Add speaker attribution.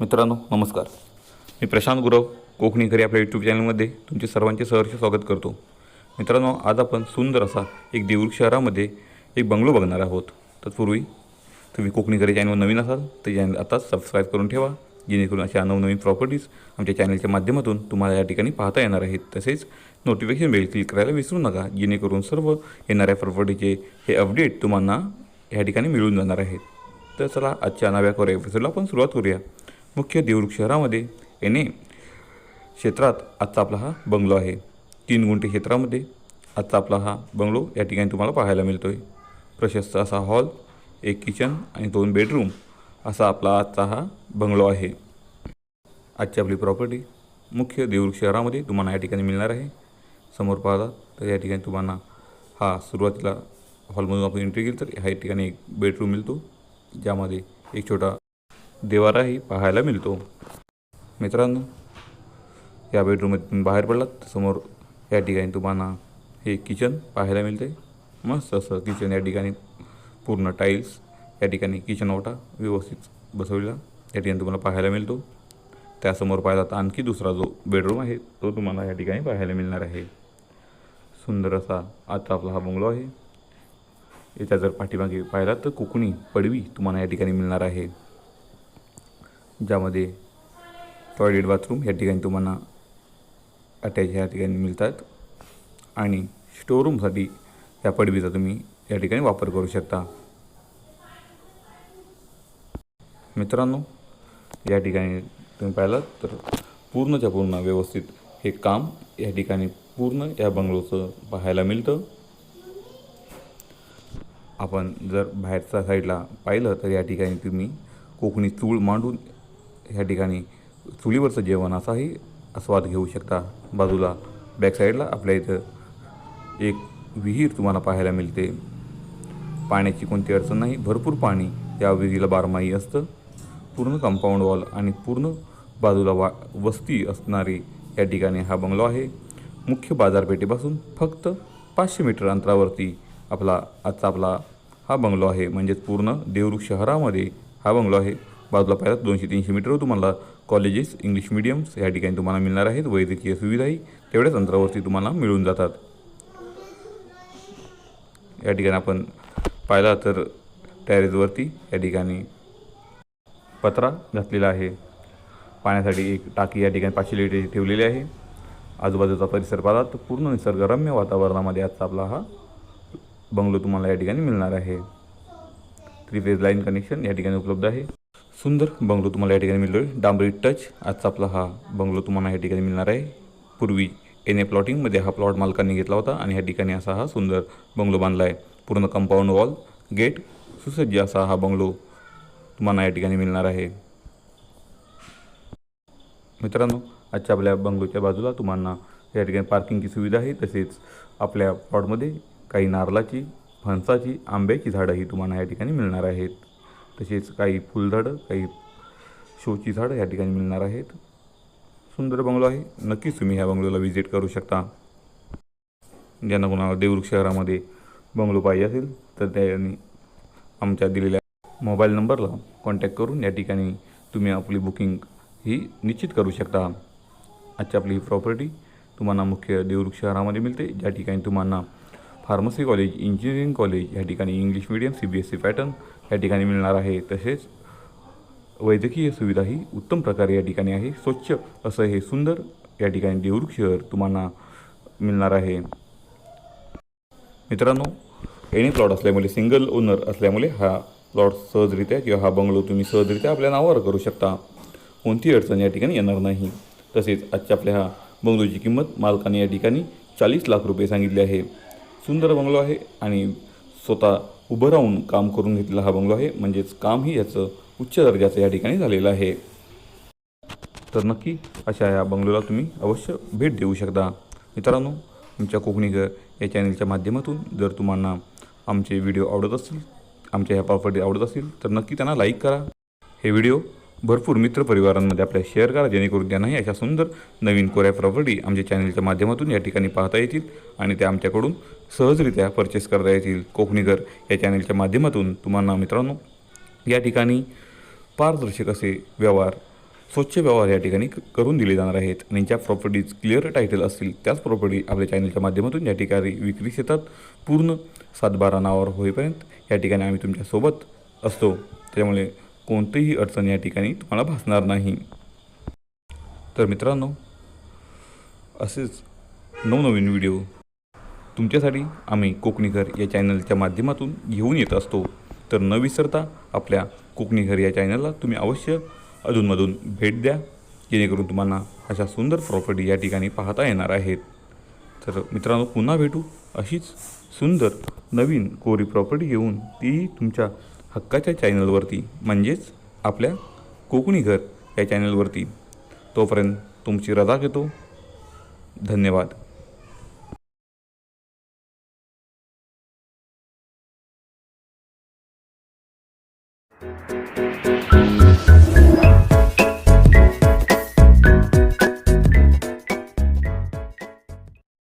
Speaker 1: मित्रांनो नमस्कार. मी प्रशांत गुरव कोकणी घरी आपल्या यूट्यूब चॅनलमध्ये तुमचे सर्वांचे सहर्ष स्वागत करतो. मित्रांनो आज आपण सुंदर असा एक देऊर शहरामध्ये एक बंगलो बघणार आहोत. तत्पूर्वी तुम्ही कोकणी घरी चॅनलवर नवीन असाल तर चॅनल आताच सबस्क्राईब करून ठेवा जेणेकरून अशा नवनवीन प्रॉपर्टीज आमच्या चॅनलच्या माध्यमातून तुम्हाला या ठिकाणी पाहता येणार आहेत. तसेच नोटिफिकेशन बेल क्लिक करायला विसरू नका जेणेकरून सर्व येणाऱ्या प्रॉपर्टीचे हे अपडेट तुम्हाला या ठिकाणी मिळून जाणार आहेत. तर चला आजच्या नव्या कोऱ्या एपिसोडला आपण सुरुवात करूया. मुख्य देवरुख शहरामध्ये येणे क्षेत्रात आजचा आपला हा बंगलो आहे. तीन गुंठे क्षेत्रामध्ये आजचा आपला हा बंगलो या ठिकाणी तुम्हाला पाहायला मिळतो आहे प्रशस्त असा हॉल एक किचन आणि दोन बेडरूम असा आपला आजचा हा बंगलो आहे. आजची आपली प्रॉपर्टी मुख्य देवरुख शहरामध्ये तुम्हाला या ठिकाणी मिळणार आहे. समोर पाहता तर या ठिकाणी तुम्हाला हा सुरुवातीला हॉलमधून आपण एंट्री केली तर ह्या ठिकाणी एक बेडरूम मिळतो. ज्यामध्ये एक छोटा देवाराही पाहायला मिळतो. मित्रांनो या बेडरूममधून बाहेर पडलात समोर या ठिकाणी तुम्हाला हे किचन पाहायला मिळते मस्त असं किचन या ठिकाणी पूर्ण टाईल्स या ठिकाणी किचन ओटा व्यवस्थित बसवलेला या ठिकाणी तुम्हाला पाहायला मिळतो. त्यासमोर पाहिला तर आणखी दुसरा जो बेडरूम आहे तो तुम्हाला या ठिकाणी पाहायला मिळणार आहे. सुंदर असा आता आपला हा बंगलो आहे. याच्या जर पाठीमागे पाहिला तर कोकणी पडवी तुम्हाला या ठिकाणी मिळणार आहे. ज्यामध्ये टॉयलेट बाथरूम या ठिकाणी तुम्हाला अटॅच या ठिकाणी मिळतात. आणि स्टोरूमसाठी या पडवीचा तुम्ही या ठिकाणी वापर करू शकता. मित्रांनो या ठिकाणी तुम्ही पाहिलात तर पूर्णच्या पूर्ण व्यवस्थित हे काम या ठिकाणी पूर्ण या बंगलोचं पाहायला मिळतं. आपण जर बाहेरच्या साईडला पाहिलं तर या ठिकाणी तुम्ही कोकणी चूळ मांडून ह्या ठिकाणी चुलीवरचं जेवण असाही आस्वाद घेऊ शकता. बाजूला बॅक साईडला आपल्या इथं एक विहीर तुम्हाला पाहायला मिळते. पाण्याची कोणती अडचण नाही. भरपूर पाणी या विहिरीला बारमाही असतं. पूर्ण कंपाऊंड वॉल आणि पूर्ण बाजूला वा वस्ती असणारी या ठिकाणी हा बंगलो आहे. मुख्य बाजारपेठेपासून फक्त पाचशे मीटर अंतरावरती आपला आजचा आपला हा बंगलो आहे. म्हणजेच पूर्ण देवरुख शहरामध्ये हा बंगलो आहे. बाजूला पाहिलं दोनशे तीनशे मीटरवर तुम्हाला कॉलेजेस इंग्लिश मिडियम्स या ठिकाणी तुम्हाला मिळणार आहेत. वैद्यकीय सुविधाही तेवढ्याच अंतरावरती तुम्हाला मिळून जातात. या ठिकाणी आपण पाहिला तर टॅरेजवरती या ठिकाणी पत्रा घातलेला आहे. पाण्यासाठी एक टाकी या ठिकाणी पाचशे लिटर ठेवलेली आहे. आजूबाजूचा परिसर पाहिला तर पूर्ण निसर्गरम्य वातावरणामध्ये आजचा आपला हा बंगलो तुम्हाला या ठिकाणी मिळणार आहे. थ्री फेज लाईन कनेक्शन या ठिकाणी उपलब्ध आहे. सुंदर बंगलो तुम्हाला या ठिकाणी मिळतो आहे डांबरी टच आजचा आपला हा बंगलो तुम्हाला या ठिकाणी मिळणार आहे. पूर्वी एन ए प्लॉटिंगमध्ये हा प्लॉट मालकांनी घेतला होता आणि ह्या ठिकाणी असा हा सुंदर बंगलो बांधला आहे. पूर्ण कंपाऊंड वॉल गेट सुसज्ज असा हा बंगलो तुम्हाला या ठिकाणी मिळणार आहे. मित्रांनो आजच्या आपल्या बंगलोच्या बाजूला तुम्हाला या ठिकाणी पार्किंगची सुविधा आहे. तसेच आपल्या प्लॉटमध्ये काही नारळाची फणसाची आंब्याची झाडंही तुम्हाला या ठिकाणी मिळणार आहेत. तसेच काही फुलझाडं काही शोची झाडं या ठिकाणी मिळणार आहेत. सुंदर बंगलो आहे. नक्कीच तुम्ही ह्या बंगलोला व्हिजिट करू शकता. ज्यांना कोणाला देवरुख शहरामध्ये बंगलो पाहिजे असेल तर त्यांनी आमच्या दिलेल्या मोबाईल नंबरला कॉन्टॅक्ट करून या ठिकाणी तुम्ही आपली बुकिंग ही निश्चित करू शकता. आजची आपली ही प्रॉपर्टी तुम्हाला मुख्य देवरुख शहरामध्ये मिळते ज्या ठिकाणी तुम्हाला फार्मसी कॉलेज इंजिनिअरिंग कॉलेज या ठिकाणी English medium C B S C pattern या ठिकाणी मिळणार आहे. तसेच वैद्यकीय सुविधाही उत्तम प्रकारे या ठिकाणी आहे. स्वच्छ असं हे सुंदर या ठिकाणी देवरुख शहर तुम्हाला मिळणार आहे. मित्रांनो एनी प्लॉट असल्यामुळे सिंगल ओनर असल्यामुळे हा प्लॉट सहजरित्या किंवा हा बंगलो तुम्ही सहजरित्या आपल्या नावावर करू शकता. कोणतीही अडचण या ठिकाणी येणार नाही. तसेच आजच्या आपल्या हा बंगलोची किंमत मालकाने या ठिकाणी चाळीस लाख रुपये सांगितले आहे. सुंदर बंगलो आहे आणि स्वतः उभं राहून काम करून घेतलेला हा बंगलो आहे. म्हणजेच कामही याचं उच्च दर्जाचं या ठिकाणी झालेलं आहे. तर नक्की अशा या बंगलोला तुम्ही अवश्य भेट देऊ शकता. मित्रांनो तुमच्या कोकणी घर या चॅनलच्या माध्यमातून जर तुम्हाला आमचे व्हिडिओ आवडत असतील आमच्या ह्या प्रॉपर्टी आवडत असतील तर नक्की त्यांना लाईक करा. हे व्हिडिओ भरपूर मित्रपरिवारांमध्ये आपल्या शेअर करा जेणेकरून त्यांनाही अशा सुंदर नवीन कोऱ्या प्रॉपर्टी आमच्या चॅनलच्या माध्यमातून या ठिकाणी पाहता येतील आणि त्या आमच्याकडून सहजरित्या परचेस करता येतील. कोकणी घर या चॅनलच्या माध्यमातून तुम्हाला मित्रांनो या ठिकाणी पारदर्शक असे व्यवहार स्वच्छ व्यवहार या ठिकाणी करून दिले जाणार आहेत. आणि ज्या प्रॉपर्टीज क्लिअर टायटल असतील त्याच प्रॉपर्टी आपल्या चॅनलच्या माध्यमातून या ठिकाणी विक्रीस येतात. पूर्ण सातबारा नावावर होईपर्यंत या ठिकाणी आम्ही तुमच्यासोबत असतो. त्यामुळे कोणतीही अडचण या ठिकाणी तुम्हाला भासणार नाही. तर मित्रांनो असेच नवनवीन व्हिडिओ तुमच्यासाठी आम्ही कोकणीघर या चॅनलच्या माध्यमातून घेऊन येत असतो. तर न विसरता आपल्या कोकणीघर या चॅनलला तुम्ही अवश्य अधूनमधून भेट द्या जेणेकरून तुम्हाला अशा सुंदर प्रॉपर्टी या ठिकाणी पाहता येणार आहेत. तर मित्रांनो पुन्हा भेटू अशीच सुंदर नवीन कोरी प्रॉपर्टी घेऊन तीही तुमच्या हक्काच्या चॅनलवरती म्हणजेच आपल्या कोकणी घर या चॅनलवरती तोपर्यंत तुमची रजा घेतो धन्यवाद Thank you.